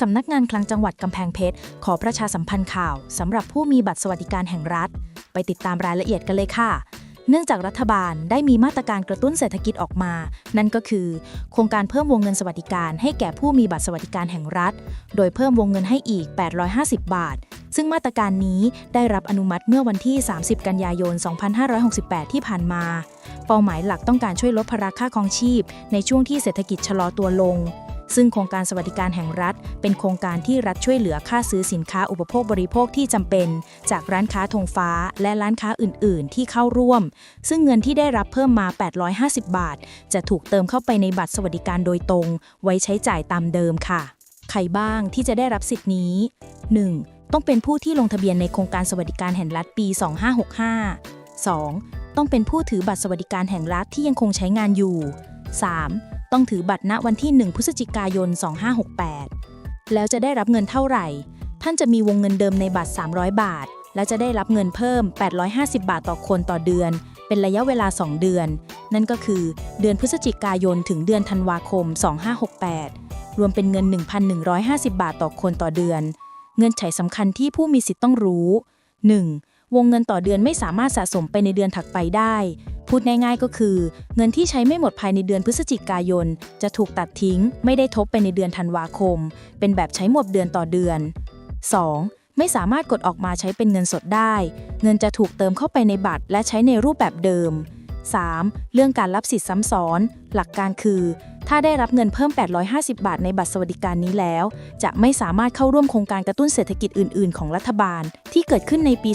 สำนักงานคลังจังหวัดกำแพงเพชร ขอประชาสัมพันธ์ข่าวสำหรับผู้มีบัตรสวัสดิการแห่งรัฐ ไปติดตามรายละเอียดกันเลยค่ะ เนื่องจากรัฐบาลได้มีมาตรการกระตุ้นเศรษฐกิจออกมา นั่นก็คือ โครงการเพิ่มวงเงินสวัสดิการให้แก่ผู้มีบัตรสวัสดิการแห่งรัฐ โดยเพิ่มวงเงินให้อีก 850 บาท ซึ่งมาตรการนี้ได้รับอนุมัติเมื่อวันที่ 30 กันยายน 2568 ที่ผ่านมาเป้าหมายหลักต้องการช่วยลดภาระค่าครองชีพ ในช่วงที่เศรษฐกิจชะลอตัวลง ซึ่งโครงการสวัสดิการแห่งรัฐ เป็นโครงการที่รัฐช่วยเหลือค่าซื้อสินค้าอุปโภคบริโภคที่จำเป็น จากร้านค้าธงฟ้า และร้านค้าอื่น ๆ ที่เข้าร่วม ซึ่งเงินที่ได้รับเพิ่มมา 850 บาท จะถูกเติมเข้าไปในบัตรสวัสดิการโดยตรง ไว้ใช้จ่ายตามเดิมค่ะ ใครบ้างที่จะได้รับสิทธินี้ 1. ต้องเป็นผู้ที่ลงทะเบียนในโครงการสวัสดิการแห่งรัฐปี 2565 2. ต้องเป็นผู้ถือบัตรสวัสดิการแห่งรัฐที่ยังคงใช้งานอยู่ 3. ต้องถือบัตรณวันที่ 1 พฤศจิกายน 2568 แล้วจะได้รับเงินเท่าไหร่ ท่านจะมีวงเงินเดิมในบัตร 300 บาท และจะได้รับเงินเพิ่ม 850 บาทต่อคนต่อเดือน เป็นระยะเวลา 2 เดือน นั่นก็คือเดือนพฤศจิกายนถึงเดือนธันวาคม 2568 รวมเป็นเงิน 1,150 บาทต่อคนต่อเดือน เงื่อนไขสำคัญที่ผู้มีสิทธิ์ต้องรู้ 1. วงเงินต่อเดือนไม่สามารถสะสมไปในเดือนถัดไปได้ พูดง่ายๆก็คือ เงินที่ใช้ไม่หมดภายในเดือนพฤศจิกายน จะถูกตัดทิ้ง ไม่ได้ทบไปในเดือนธันวาคม เป็นแบบใช้หมดเดือนต่อเดือน 2. ไม่สามารถกดออกมาใช้เป็นเงินสดได้ เงินจะถูกเติมเข้าไปในบัตร และใช้ในรูปแบบเดิม 3. เรื่องการรับสิทธิ์ซ้ำซ้อน หลักการคือ ถ้าได้รับเงินเพิ่ม 850 บาทในบัตรสวัสดิการนี้แล้ว จะไม่สามารถเข้าร่วมโครงการกระตุ้นเศรษฐกิจอื่น ๆ ของรัฐบาล ที่เกิดขึ้นในปี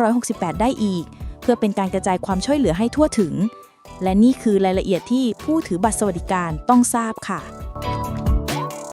2568 ได้อีก พื่อเป็นการกระจายความช่วยเหลือให้ทั่วถึง และนี่คือรายละเอียดที่ผู้ถือบัตรสวัสดิการต้องทราบค่ะ